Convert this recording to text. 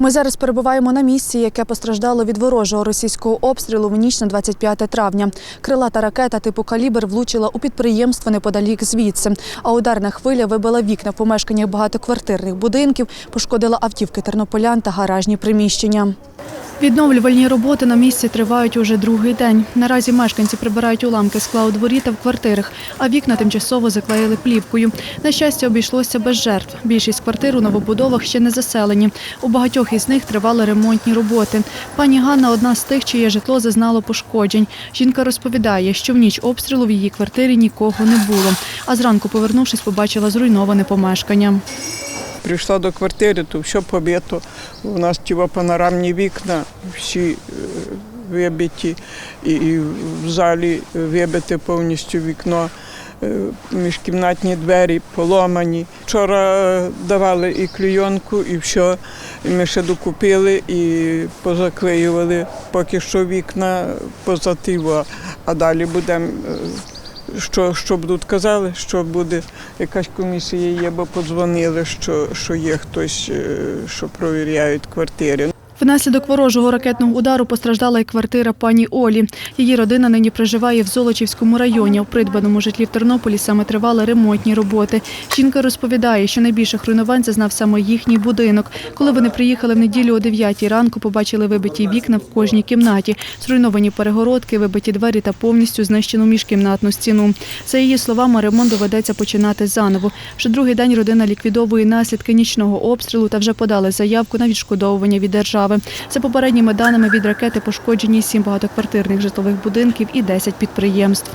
Ми зараз перебуваємо на місці, яке постраждало від ворожого російського обстрілу в ніч на 25 травня. Крилата ракета типу калібр влучила у підприємство неподалік звідси. А ударна хвиля вибила вікна в помешканнях багатоквартирних будинків, пошкодила автівки тернополян та гаражні приміщення. Відновлювальні роботи на місці тривають уже другий день. Наразі мешканці прибирають уламки скла у дворі та в квартирах, а вікна тимчасово заклеїли плівкою. На щастя, обійшлося без жертв. Більшість квартир у новобудовах ще не заселені. У багатьох із них тривали ремонтні роботи. Пані Ганна одна з тих, чиє житло зазнало пошкоджень. Жінка розповідає, що в ніч обстрілу в її квартирі нікого не було. А зранку, повернувшись, побачила зруйноване помешкання. Прийшла до квартири, то все побито. У нас ті панорамні вікна, всі е, вибиті, і, і в залі вибите повністю вікно, е, міжкімнатні двері поломані. Вчора е, давали і клейонку, і все. І ми ще докупили і позаклеювали поки що вікна позативо, а далі будемо. Що, що тут казали, що буде якась комісія є, бо подзвонили, що, що є хтось, е, що провіряють квартири. Внаслідок ворожого ракетного удару постраждала і квартира пані Олі. Її родина нині проживає в Золочівському районі. У придбаному житлі в Тернополі саме тривали ремонтні роботи. Жінка розповідає, що найбільших руйнувань зазнав саме їхній будинок. Коли вони приїхали в неділю о 9 ранку, побачили вибиті вікна в кожній кімнаті, зруйновані перегородки, вибиті двері та повністю знищену міжкімнатну стіну. За її словами, ремонт доведеться починати заново. Вже другий день родина ліквідовує наслідки нічного обстрілу та вже подали заявку на відшкодовування від держави. За попередніми даними від ракети пошкоджені сім багатоквартирних житлових будинків і 10 підприємств.